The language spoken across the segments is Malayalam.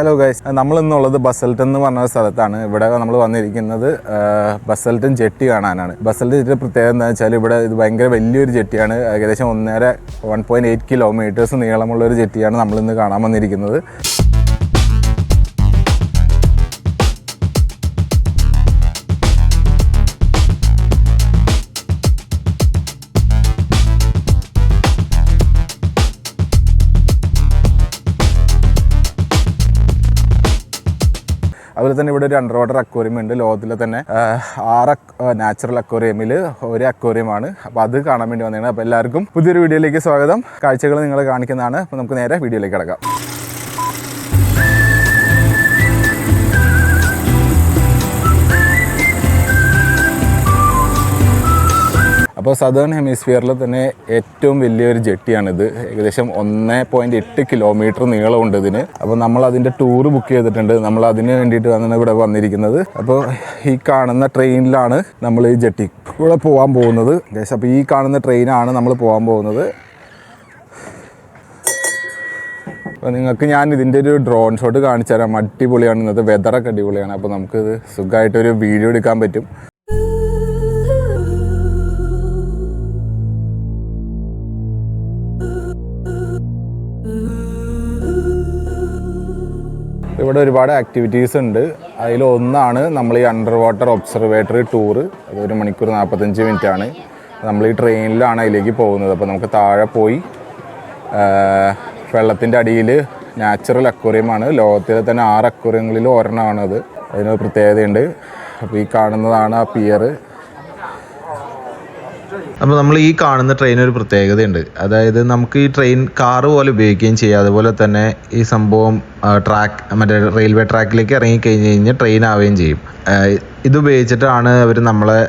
ഹലോ ഗൈസ് നമ്മൾ ഇന്നുള്ളത് ബസൽട്ട് എന്ന് പറഞ്ഞ സ്ഥലത്താണ്. ഇവിടെ നമ്മൾ വന്നിരിക്കുന്നത് ബസൽട്ടൻ ജെട്ടി കാണാനാണ്. ബസൽട്ട് ജെട്ടി പ്രത്യേകത എന്താ വെച്ചാൽ ഇവിടെ ഇത് ഭയങ്കര വലിയൊരു ജെട്ടിയാണ്. ഏകദേശം ഒന്നര വൺ പോയിന്റ് എയ്റ്റ് കിലോമീറ്റേഴ്സ് നീളമുള്ള ഒരു ജെട്ടിയാണ് നമ്മൾ ഇന്ന് കാണാൻ വന്നിരിക്കുന്നത്. അതുപോലെ തന്നെ ഇവിടെ ഒരു അണ്ടർ വാട്ടർ അക്വോറിയം ഉണ്ട്. ലോകത്തിലെ തന്നെ ആറ് നാച്ചുറൽ അക്വോറിയമിൽ ഒരു അക്വേറിയമാണ് അപ്പോൾ അത് കാണാൻ വേണ്ടി വന്നതാണ്. അപ്പോൾ എല്ലാവർക്കും പുതിയൊരു വീഡിയോയിലേക്ക് സ്വാഗതം. കാഴ്ചകൾ നിങ്ങൾ കാണിക്കുന്നതാണ്. അപ്പോൾ നമുക്ക് നേരെ വീഡിയോയിലേക്ക് കിടക്കാം. അപ്പോൾ സദേൺ ഹെമിസ്ഫിയറിൽ തന്നെ ഏറ്റവും വലിയൊരു ജെട്ടിയാണിത്. ഏകദേശം ഒന്ന് പോയിന്റ് എട്ട് കിലോമീറ്റർ നീളമുണ്ട് ഇതിന്. അപ്പോൾ നമ്മൾ അതിന്റെ ടൂർ ബുക്ക് ചെയ്തിട്ടുണ്ട്. നമ്മൾ അതിന് വേണ്ടിയിട്ട് വന്നാണ് ഇവിടെ വന്നിരിക്കുന്നത്. അപ്പോൾ ഈ കാണുന്ന ട്രെയിനിലാണ് നമ്മൾ ഈ ജെട്ടി ഇവിടെ പോകാൻ പോകുന്നത്. ഏകദേശം അപ്പോൾ ഈ കാണുന്ന ട്രെയിനാണ് നമ്മൾ പോകാൻ പോകുന്നത്. അപ്പോൾ നിങ്ങൾക്ക് ഞാൻ ഇതിന്റെ ഒരു ഡ്രോൺ ഷോട്ട് കാണിച്ചു തരാം അടിപൊളിയാണ്. ഇന്നത്തെ വെതറൊക്കെ അടിപൊളിയാണ്. അപ്പോൾ നമുക്ക് സുഖമായിട്ടൊരു വീഡിയോ എടുക്കാൻ പറ്റും. ഇവിടെ ഒരുപാട് ആക്ടിവിറ്റീസ് ഉണ്ട്. അതിലൊന്നാണ് നമ്മൾ ഈ അണ്ടർ വാട്ടർ ഒബ്സർവേറ്ററി ടൂറ് അത് ഒരു മണിക്കൂർ നാൽപ്പത്തഞ്ച് മിനിറ്റ് ആണ്. നമ്മൾ ഈ ട്രെയിനിലാണ് അതിലേക്ക് പോകുന്നത്. അപ്പോൾ നമുക്ക് താഴെ പോയി വെള്ളത്തിന്റെ അടിയിൽ നാച്ചുറൽ അക്വേറിയമാണ് ലോകത്തിലെ തന്നെ ആറ് അക്വേറിയങ്ങളിൽ ഒരെണ്ണമാണത് അത് അതിന് പ്രത്യേകതയുണ്ട്. അപ്പോൾ ഈ കാണുന്നതാണ് ആ പിയർ അപ്പോൾ നമ്മൾ ഈ കാണുന്ന ട്രെയിൻ ഒരു പ്രത്യേകതയുണ്ട്. അതായത് നമുക്ക് ഈ ട്രെയിൻ കാറ് പോലെ ഉപയോഗിക്കുകയും ചെയ്യാം. അതുപോലെ തന്നെ ഈ സംഭവം ട്രാക്ക് മറ്റേ റെയിൽവേ ട്രാക്കിലേക്ക് ഇറങ്ങിക്കഴിഞ്ഞ് കഴിഞ്ഞാൽ ട്രെയിൻ ആവുകയും ചെയ്യും. ഇത് ഉപയോഗിച്ചിട്ടാണ് അവർ നമ്മളെ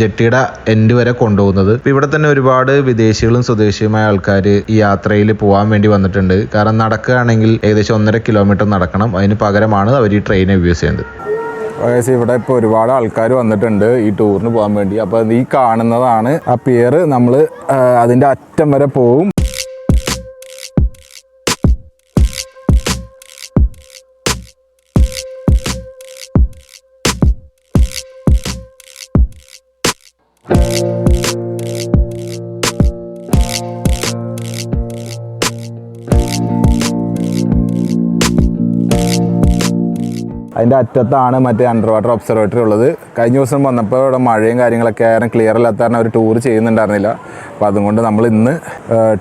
ജെട്ടിയുടെ എൻഡ് വരെ കൊണ്ടുപോകുന്നത്. ഇവിടെ തന്നെ ഒരുപാട് വിദേശികളും സ്വദേശിയുമായ ആൾക്കാർ ഈ യാത്രയിൽ പോകാൻ വേണ്ടി വന്നിട്ടുണ്ട്. കാരണം നടക്കുകയാണെങ്കിൽ ഏകദേശം ഒന്നര കിലോമീറ്റർ നടക്കണം. അതിന് പകരമാണ് അവർ ഈ ട്രെയിനെ യൂസ് ചെയ്യുന്നത്. ഇവിടെ ഇപ്പോൾ ഒരുപാട് ആൾക്കാർ വന്നിട്ടുണ്ട് ഈ ടൂറിന് പോകാൻ വേണ്ടി. അപ്പോൾ ഈ കാണുന്നതാണ് ആ പിയർ നമ്മൾ അതിന്റെ അറ്റം വരെ പോവും. അതിന്റെ അറ്റത്താണ് മറ്റേ അണ്ടർ വാട്ടർ ഒബ്സർവേറ്ററി ഉള്ളത്. കഴിഞ്ഞ ദിവസം വന്നപ്പോൾ ഇവിടെ മഴയും കാര്യങ്ങളൊക്കെ ആയിരുന്നു. ക്ലിയർ അല്ലാത്ത കാരണം അവർ ടൂർ ചെയ്യുന്നുണ്ടായിരുന്നില്ല. അപ്പോൾ അതുകൊണ്ട് നമ്മൾ ഇന്ന്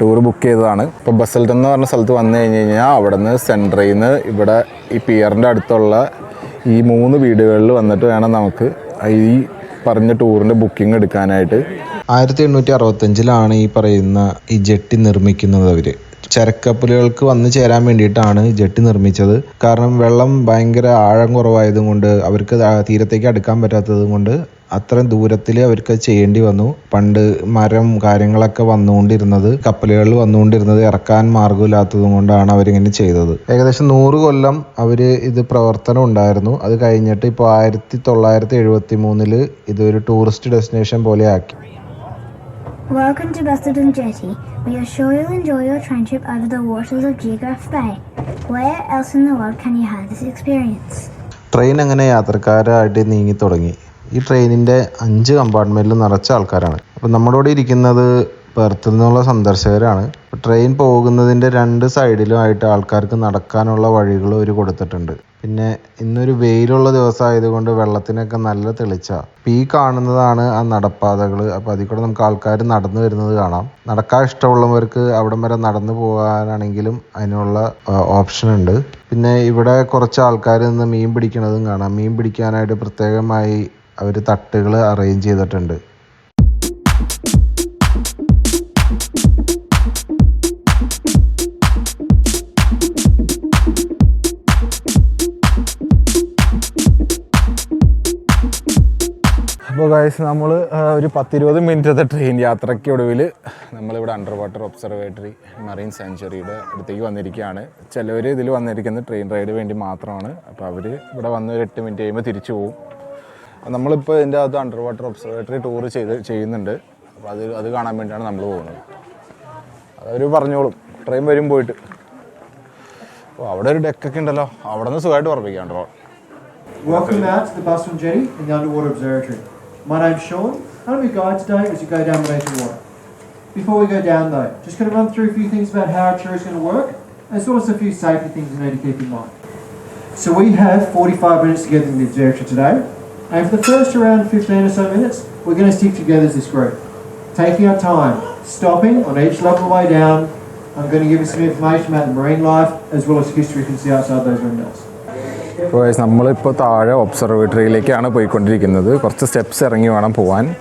ടൂർ ബുക്ക് ചെയ്തതാണ്. ഇപ്പോൾ ബസൽട്ട് എന്ന് പറഞ്ഞ സ്ഥലത്ത് വന്നു കഴിഞ്ഞ് കഴിഞ്ഞാൽ അവിടെ നിന്ന് സെൻട്രയിൽ നിന്ന് ഇവിടെ ഈ പിയറിന്റെ അടുത്തുള്ള ഈ മൂന്ന് വീടുകളിൽ വന്നിട്ട് വേണം നമുക്ക് ഈ പറഞ്ഞ ടൂറിന്റെ ബുക്കിംഗ് എടുക്കാനായിട്ട്. ആയിരത്തി എണ്ണൂറ്റി അറുപത്തഞ്ചിലാണ് ഈ പറയുന്ന ഈ ജെട്ടി നിർമ്മിക്കുന്നത് അവർ. ചരക്കപ്പലുകൾക്ക് വന്നു ചേരാൻ വേണ്ടിയിട്ടാണ് ജെട്ടി നിർമ്മിച്ചത്. കാരണം വെള്ളം ഭയങ്കര ആഴം കുറവായതും കൊണ്ട് അവർക്ക് തീരത്തേക്ക് അടുക്കാൻ പറ്റാത്തത് കൊണ്ട് അത്രയും ദൂരത്തിൽ അവർക്ക് ചെയ്യേണ്ടി വന്നു. പണ്ട് മരം കാര്യങ്ങളൊക്കെ വന്നുകൊണ്ടിരുന്നത് കപ്പലുകളിൽ വന്നുകൊണ്ടിരുന്നത് ഇറക്കാൻ മാർഗമില്ലാത്തതും കൊണ്ടാണ് അവരിങ്ങനെ ചെയ്തത്. ഏകദേശം നൂറ് കൊല്ലം അവർ ഇത് പ്രവർത്തനം ഉണ്ടായിരുന്നു. അത് കഴിഞ്ഞിട്ട് ഇപ്പോൾ ആയിരത്തി തൊള്ളായിരത്തി എഴുപത്തി ഇതൊരു ടൂറിസ്റ്റ് ഡെസ്റ്റിനേഷൻ പോലെ ആക്കി Welcome to Busselton Jetty. We are sure you'll enjoy your train trip over the waters of Geograph Bay. Where else in the world can you have this experience? Train അങ്ങനെ യാത്രക്കാരായിട്ട് നീങ്ങി തുടങ്ങി ഈ ട്രെയിനിന്റെ അഞ്ച് കമ്പാർട്ട്മെന്റിൽ നിറച്ച ആൾക്കാരാണ് അപ്പം നമ്മുടെ കൂടെ ഇരിക്കുന്നത് പെർത്തിൽ നിന്നുള്ള സന്ദർശകരാണ്. ട്രെയിൻ പോകുന്നതിന്റെ രണ്ട് സൈഡിലുമായിട്ട് ആൾക്കാർക്ക് നടക്കാനുള്ള വഴികൾ അവർ കൊടുത്തിട്ടുണ്ട്. പിന്നെ ഇന്നൊരു വെയിലുള്ള ദിവസം ദിവസമായതുകൊണ്ട് വെള്ളത്തിനൊക്കെ നല്ല തെളിച്ച. ഈ കാണുന്നതാണ് ആ നടപ്പാതകൾ അപ്പോൾ അതിൽ കൂടെ നമുക്ക് ആൾക്കാർ നടന്നു വരുന്നത് കാണാം. നടക്കാൻ ഇഷ്ടമുള്ളവർക്ക് അവിടം വരെ നടന്നു പോകാനാണെങ്കിലും അതിനുള്ള ഓപ്ഷൻ ഉണ്ട്. പിന്നെ ഇവിടെ കുറച്ച് ആൾക്കാർ നിന്ന് മീൻ പിടിക്കുന്നതും കാണാം. മീൻ പിടിക്കാനായിട്ട് പ്രത്യേകമായി അവർ തട്ടുകൾ അറേഞ്ച് ചെയ്തിട്ടുണ്ട്. അപ്പോൾ ഗൈസ് നമ്മൾ ഒരു പത്തിരുപത് മിനിറ്റത്തെ ട്രെയിൻ യാത്രയ്ക്ക് ഒടുവിൽ നമ്മളിവിടെ അണ്ടർ വാട്ടർ ഒബ്സർവേറ്ററി മറീൻ സാങ്ച്വറിയുടെ അടുത്തേക്ക് വന്നിരിക്കുകയാണ്. ചിലവർ ഇതിൽ വന്നിരിക്കുന്നത് ട്രെയിൻ റൈഡ് വേണ്ടി മാത്രമാണ്. അപ്പോൾ അവർ ഇവിടെ വന്ന് ഒരു എട്ട് മിനിറ്റ് കഴിയുമ്പോൾ തിരിച്ചു പോകും നമ്മളിപ്പോൾ ഇതിന്റെ അകത്ത് അണ്ടർ വാട്ടർ ഒബ്സർവേറ്ററി ടൂർ ചെയ്ത് ചെയ്യുന്നുണ്ട്. അപ്പോൾ അത് അത് കാണാൻ വേണ്ടിയാണ് നമ്മൾ പോകുന്നത്. അതവർ പറഞ്ഞോളും. ട്രെയിൻ വരും പോയിട്ട്. അപ്പോൾ അവിടെ ഒരു ഡെക്കൊക്കെ ഉണ്ടല്ലോ. അവിടെ നിന്ന് സുഖമായിട്ട് ഉറപ്പിക്കാണ്ടോ Welcome Matt, to the Boston Jetty and the Underwater Observatory. My name's Sean. I'm your guide today as you go down the water. Before we go down though, just going to run through a few things about how our tour is going to work, as well as a few safety things you need to keep in mind. So we have 45 minutes together in the observatory today, and for the first around 15 or so minutes, we're going to stick together as this group, taking our time, stopping on each level way down. I'm going to give you some information about the marine life, as well as history you can see outside those windows. Guys നമ്മളിപ്പോൾ താഴെ ഒബ്സർവേറ്ററിയിലേക്കാണ് പോയിക്കൊണ്ടിരിക്കുന്നത്. കുറച്ച് സ്റ്റെപ്സ് ഇറങ്ങി വേണം പോവാൻ.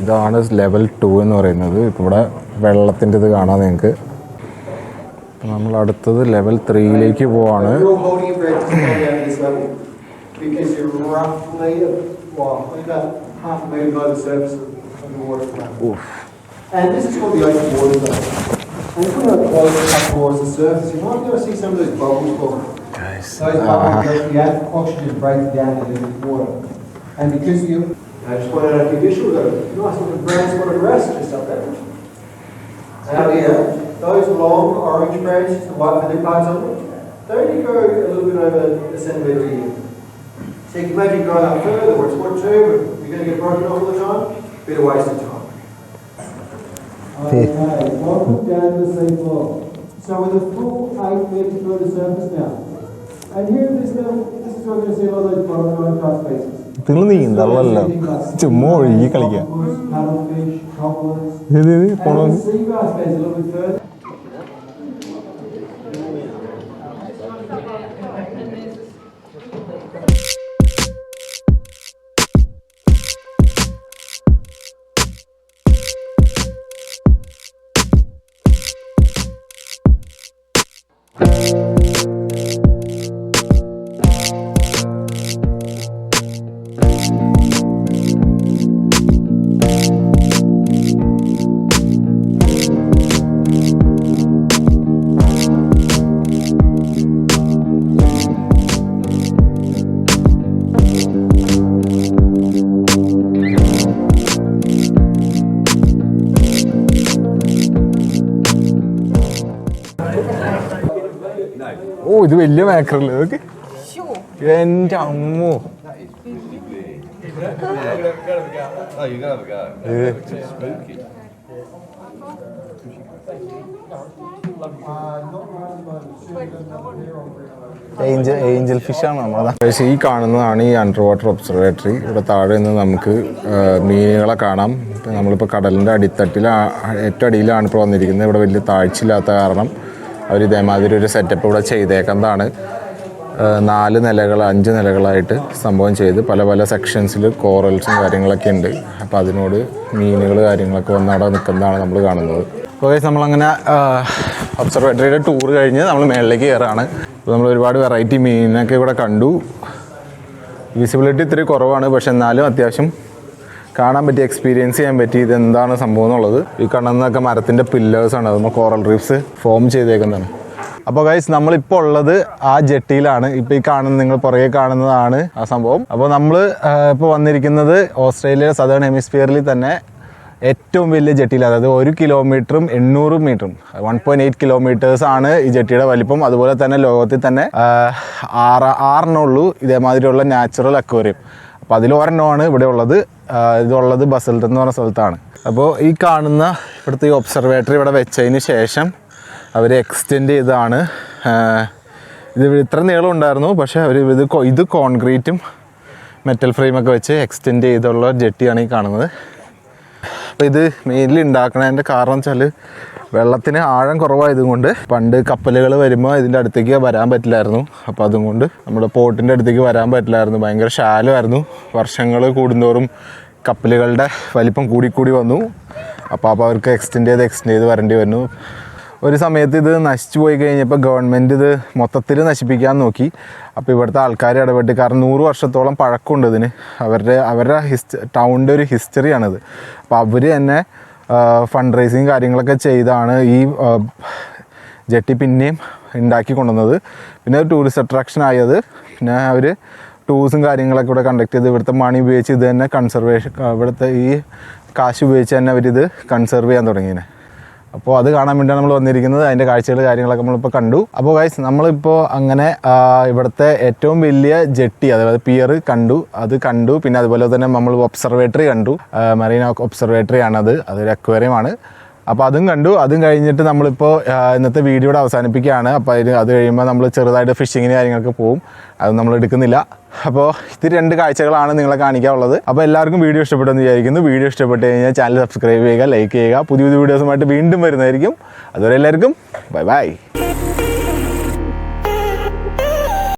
ഇതാണ് ലെവൽ ടു എന്ന് പറയുന്നത്. ഇപ്പോൾ ഇവിടെ വെള്ളത്തിന്റെ ഇത് കാണാം നിങ്ങൾക്ക്. അപ്പോൾ നമ്മൾ അടുത്തത് ലെവൽ ത്രീയിലേക്ക് പോവാണ് You're all holding your breath to stay down at this level because you're roughly, well, only about half a metre below the surface of the water. at the moment. And this is called the open water zone. And if we look close up towards the surface, you might be able to see some of those bubbles forming. Those bubbles let the at- oxygen break down into the water. And because you, I just want to give you a look, nice little brown spotted grass just up there. Out here, those long orange branches, the white feather parts on them, they only grow a little bit over a centimetre a year. So you can imagine growing up further, where it's what two, but you're going to get broken off all the time, bit of waste of time. Okay, welcome down to the sea floor. So with a full eight metres below the surface now. And here at this level, this is where we're going to see a lot of those bottom type species. നിങ്ങൾ നീന്തള്ളല്ലോ ചുമ്മാ ഒഴുകി കളിക്കാം Cuttlefish, cobblers, ഇത് ഇത് പോണോ ഓ ഇത് വലിയ മേക്കറല്ലേ ഓക്കെ എന്റെ അമ്മോ. ഏഞ്ചൽ ഏഞ്ചൽ ഫിഷാണ് നമ്മളത് പക്ഷേ ഈ കാണുന്നതാണ് ഈ അണ്ടർ വാട്ടർ ഒബ്സർവേറ്ററി ഇവിടെ താഴെ നിന്ന് നമുക്ക് മീനുകളെ കാണാം. നമ്മളിപ്പോൾ കടലിന്റെ അടിത്തട്ടിൽ ഏറ്റവും അടിയിലാണ് ഇപ്പോൾ വന്നിരിക്കുന്നത്. ഇവിടെ വലിയ താഴ്ചയില്ലാത്ത കാരണം. അവർ ഇതേമാതിരി ഒരു സെറ്റപ്പ് ഇവിടെ ചെയ്തേക്കുന്നതാണ്. നാല് നിലകൾ അഞ്ച് നിലകളായിട്ട് സംഭവം ചെയ്ത് പല പല സെക്ഷൻസിൽ കോറൽസും കാര്യങ്ങളൊക്കെ ഉണ്ട്. അപ്പോൾ അതിനോട് മീനുകൾ കാര്യങ്ങളൊക്കെ വന്ന് അവിടെ നിൽക്കുന്നതാണ് നമ്മൾ കാണുന്നത്. അപ്പോൾ നമ്മളങ്ങനെ ഒബ്സർവേറ്ററിയുടെ ടൂർ കഴിഞ്ഞ് നമ്മൾ മേളിലേക്ക് കയറാണ് അപ്പോൾ നമ്മൾ ഒരുപാട് വെറൈറ്റി മീനൊക്കെ ഇവിടെ കണ്ടു. വിസിബിലിറ്റി ഇത്തിരി കുറവാണ് പക്ഷെ എന്നാലും അത്യാവശ്യം കാണാൻ പറ്റി എക്സ്പീരിയൻസ് ചെയ്യാൻ പറ്റി ഇത് എന്താണ് സംഭവം എന്നുള്ളത്? ഈ മരത്തിന്റെ മരത്തിന്റെ പില്ലേഴ്സാണ് അതുമ്പോൾ കോറൽ റീഫ്സ് ഫോം ചെയ്തേക്കുന്നതാണ്. അപ്പോൾ ഗൈസ് നമ്മളിപ്പോൾ ഉള്ളത് ആ ജെട്ടിയിലാണ്. ഇപ്പോൾ ഈ കാണുന്ന നിങ്ങൾ പുറകെ കാണുന്നതാണ് ആ സംഭവം. അപ്പോൾ നമ്മൾ ഇപ്പോൾ വന്നിരിക്കുന്നത് ഓസ്ട്രേലിയ സദേൺ ഹെമിസ്ഫിയറിൽ തന്നെ ഏറ്റവും വലിയ ജെട്ടിയിൽ അതായത് ഒരു കിലോമീറ്ററും എണ്ണൂറ് മീറ്ററും വൺ പോയിന്റ് എയ്റ്റ് കിലോമീറ്റേഴ്സ് ആണ് ഈ ജെട്ടിയുടെ വലിപ്പം. അതുപോലെ തന്നെ ലോകത്തിൽ തന്നെ ആറ് ആറിനുള്ളൂ ഇതേമാതിരിയുള്ള നാച്ചുറൽ അക്വേറിയം അപ്പോൾ അതിൽ ഒരെണ്ണമാണ് ഇവിടെ ഉള്ളത്. ഇതുള്ളത് ബസൽട്ട് എന്ന് പറഞ്ഞ സ്ഥലത്താണ്. അപ്പോൾ ഈ കാണുന്ന ഇവിടുത്തെ ഈ ഒബ്സർവേറ്ററി ഇവിടെ വെച്ചതിന് ശേഷം അവർ എക്സ്റ്റെൻഡ് ചെയ്താണ് ഇത് ഇത്ര നീളം ഉണ്ടായിരുന്നു പക്ഷേ അവർ ഇത് ഇത് കോൺക്രീറ്റും മെറ്റൽ ഫ്രെയിമൊക്കെ വെച്ച് എക്സ്റ്റെൻഡ് ചെയ്തുള്ള ജെട്ടിയാണ് ഈ കാണുന്നത്. അപ്പോൾ ഇത് മെയിൻലി ഉണ്ടാക്കണതിന്റെ കാരണം വെച്ചാൽ വെള്ളത്തിന് ആഴം കുറവായതുകൊണ്ട് പണ്ട് കപ്പലുകൾ വരുമ്പോൾ ഇതിന്റെ അടുത്തേക്ക് വരാൻ പറ്റില്ലായിരുന്നു. അപ്പോൾ അതുകൊണ്ട് നമ്മുടെ പോട്ടിന്റെ അടുത്തേക്ക് വരാൻ പറ്റില്ലായിരുന്നു. ഭയങ്കര ശാലമായിരുന്നു. വർഷങ്ങൾ കൂടുന്തോറും കപ്പലുകളുടെ വലിപ്പം കൂടിക്കൂടി വന്നു. അപ്പോൾ അപ്പോൾ അവർക്ക് എക്സ്റ്റെൻഡ് ചെയ്ത് എക്സ്റ്റെൻഡ് ചെയ്ത് വരേണ്ടി വന്നു. ഒരു സമയത്ത് ഇത് നശിച്ചു പോയി കഴിഞ്ഞപ്പോൾ ഗവൺമെന്റ് ഇത് മൊത്തത്തിൽ നശിപ്പിക്കാൻ നോക്കി. അപ്പോൾ ഇവിടുത്തെ ആൾക്കാർ ഇടപെട്ട് കാരണം നൂറ് വർഷത്തോളം പഴക്കമുണ്ട് ഇതിന്. അവരുടെ അവരുടെ ഹിസ്റ്റ് ടൗണിന്റെ ഒരു ഹിസ്റ്ററിയാണിത് അപ്പോൾ അവർ തന്നെ ഫണ്ട് റേസിങ് കാര്യങ്ങളൊക്കെ ചെയ്താണ് ഈ ജെട്ടി പിന്നെയും ഉണ്ടാക്കി കൊണ്ടുവന്നത്. പിന്നെ ഒരു ടൂറിസ്റ്റ് അട്രാക്ഷൻ ആയത്. പിന്നെ അവർ ടൂർസും കാര്യങ്ങളൊക്കെ ഇവിടെ കണ്ടക്ട് ചെയ്ത് ഇവിടുത്തെ മണി ഉപയോഗിച്ച് ഇത് തന്നെ കൺസർവേഷൻ ഇവിടുത്തെ ഈ കാശ് ഉപയോഗിച്ച് തന്നെ അവരിത് കൺസർവ് ചെയ്യാൻ തുടങ്ങിയത് അപ്പോൾ അത് കാണാൻ വേണ്ടിയാണ് നമ്മൾ വന്നിരിക്കുന്നത്. അതിന്റെ കാഴ്ചകൾ കാര്യങ്ങളൊക്കെ നമ്മളിപ്പോൾ കണ്ടു. അപ്പോൾ ഗൈസ് നമ്മളിപ്പോൾ അങ്ങനെ ഇവിടുത്തെ ഏറ്റവും വലിയ ജെട്ടി അതായത് പിയർ കണ്ടു. അത് കണ്ടു. പിന്നെ അതുപോലെ തന്നെ നമ്മൾ ഒബ്സർവേറ്ററി കണ്ടു. മറീന ഒബ്സർവേറ്ററി ആണത്. അതൊരു അക്വേറിയം ആണ്. അപ്പോൾ അതും കണ്ടു. അതും കഴിഞ്ഞിട്ട് നമ്മളിപ്പോൾ ഇന്നത്തെ വീഡിയോയുടെ അവസാനിപ്പിക്കുകയാണ്. അപ്പോൾ അതിന് അത് കഴിയുമ്പോൾ നമ്മൾ ചെറുതായിട്ട് ഫിഷിങ്ങിന് കാര്യങ്ങൾക്ക് പോകും അത് നമ്മൾ എടുക്കുന്നില്ല. അപ്പോൾ ഇത് രണ്ട് കാഴ്ചകളാണ് നിങ്ങളെ കാണിക്കാനുള്ളത്. അപ്പോൾ എല്ലാവർക്കും വീഡിയോ ഇഷ്ടപ്പെട്ടെന്ന് വിചാരിക്കുന്നു. വീഡിയോ ഇഷ്ടപ്പെട്ട് കഴിഞ്ഞാൽ ചാനൽ സബ്സ്ക്രൈബ് ചെയ്യുക ലൈക്ക് ചെയ്യുക. പുതിയ പുതിയ വീഡിയോസുമായിട്ട് വീണ്ടും വരുന്നതായിരിക്കും. അതുവരെ എല്ലാവർക്കും ബൈ ബൈ